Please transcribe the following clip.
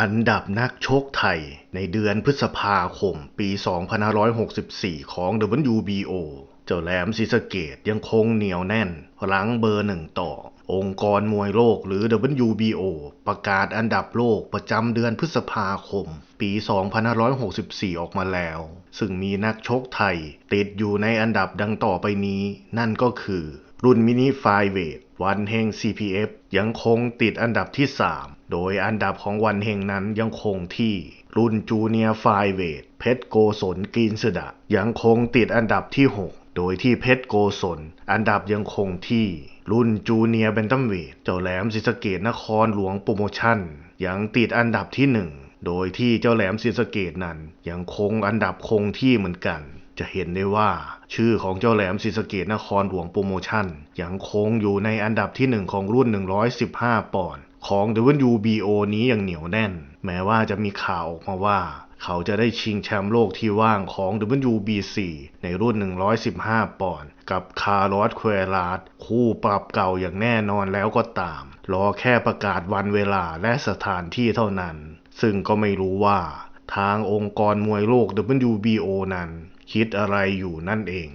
อันดับนักชกไทยในเดือนพฤษภาคมปี 2564 ของ WBO เจ้าแหลมศรีสเกดยังคงเหนียวแน่นหลังเบอร์หนึ่งต่อ องค์กรมวยโลกหรือ WBO ประกาศอันดับโลกประจำเดือนพฤษภาคม ปี 2564 ออกมาแล้ว ซึ่งมีนักชกไทย ติดอยู่ในอันดับดังต่อไปนี้ นั่นก็คือ รุ่นมินิไฟเวทวันเฮง CPF ยังคงติดอันดับที่ 3 โดยอันดับของวันเฮงนั้นยังคงที่รุ่นจูเนียร์ไฟเวทเพชรโกศลกรีนสดะยังคงติดอันดับที่ 6 โดยที่เพชรโกศลอันดับยังคงที่รุ่นจูเนียร์แบนตัมเวทเจ้าแหลมศรีสะเกดนครหลวงโปรโมชั่น ยังติดอันดับที่1โดยที่เจ้าแหลมศรีสะเกดนั้น ยังคงอันดับคงที่เหมือนกัน จะเห็นได้ว่า ชื่อของเจ้าแหลมศรีสะเกดนครหลวงโปรโมชั่น ยังคงอยู่ในอันดับที่1ของรุ่น 115 ปอนด์ของ WBO นี้อย่างเหนียวแน่น แม้ว่าจะมีข่าวออกมาว่า เขาจะได้ชิงแชมป์โลกที่ว่างของ WBC ในรุ่น 115 ปอนด์กับคาร์ลอสเควลาสคู่ปรับเก่าอย่างแน่นอนแล้วก็ตาม รอแค่ประกาศวันเวลาและสถานที่เท่านั้น ซึ่งก็ไม่รู้ว่า ทางองค์กรมวยโลก WBO นั้น คิดอะไรอยู่นั่นเอง